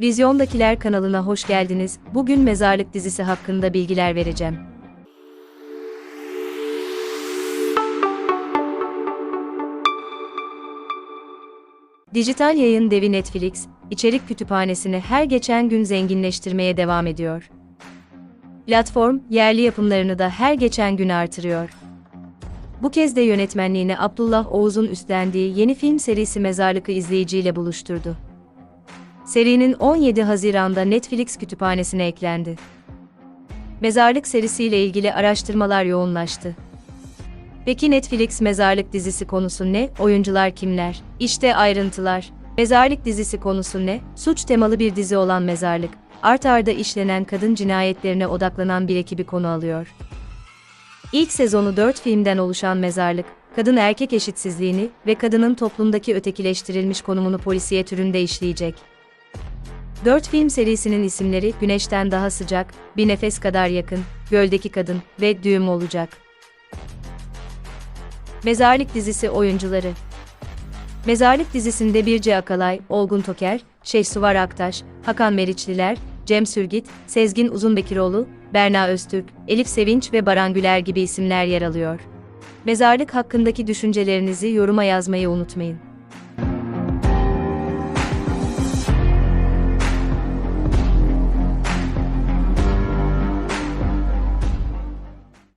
Vizyondakiler kanalına hoş geldiniz. Bugün Mezarlık dizisi hakkında bilgiler vereceğim. Dijital yayın devi Netflix, içerik kütüphanesini her geçen gün zenginleştirmeye devam ediyor. Platform, yerli yapımlarını da her geçen gün artırıyor. Bu kez de yönetmenliğini Abdullah Oğuz'un üstlendiği yeni film serisi Mezarlık'ı izleyiciyle buluşturdu. Serinin 17 Haziran'da Netflix kütüphanesine eklendi. Mezarlık serisiyle ilgili araştırmalar yoğunlaştı. Peki Netflix Mezarlık dizisi konusu ne? Oyuncular kimler? İşte ayrıntılar. Mezarlık dizisi konusu ne? Suç temalı bir dizi olan Mezarlık, art arda işlenen kadın cinayetlerine odaklanan bir ekibi konu alıyor. İlk sezonu 4 filmden oluşan Mezarlık, kadın erkek eşitsizliğini ve kadının toplumdaki ötekileştirilmiş konumunu polisiye türünde işleyecek. 4 film serisinin isimleri Güneşten Daha Sıcak, Bir Nefes Kadar Yakın, Göldeki Kadın ve Düğüm olacak. Mezarlık dizisi oyuncuları Mezarlık dizisinde Birce Akalay, Olgun Toker, Şehsuvar Aktaş, Hakan Meriçliler, Cem Sürgit, Sezgin Uzunbekiroğlu, Berna Öztürk, Elif Sevinç ve Baran Güler gibi isimler yer alıyor. Mezarlık hakkındaki düşüncelerinizi yoruma yazmayı unutmayın.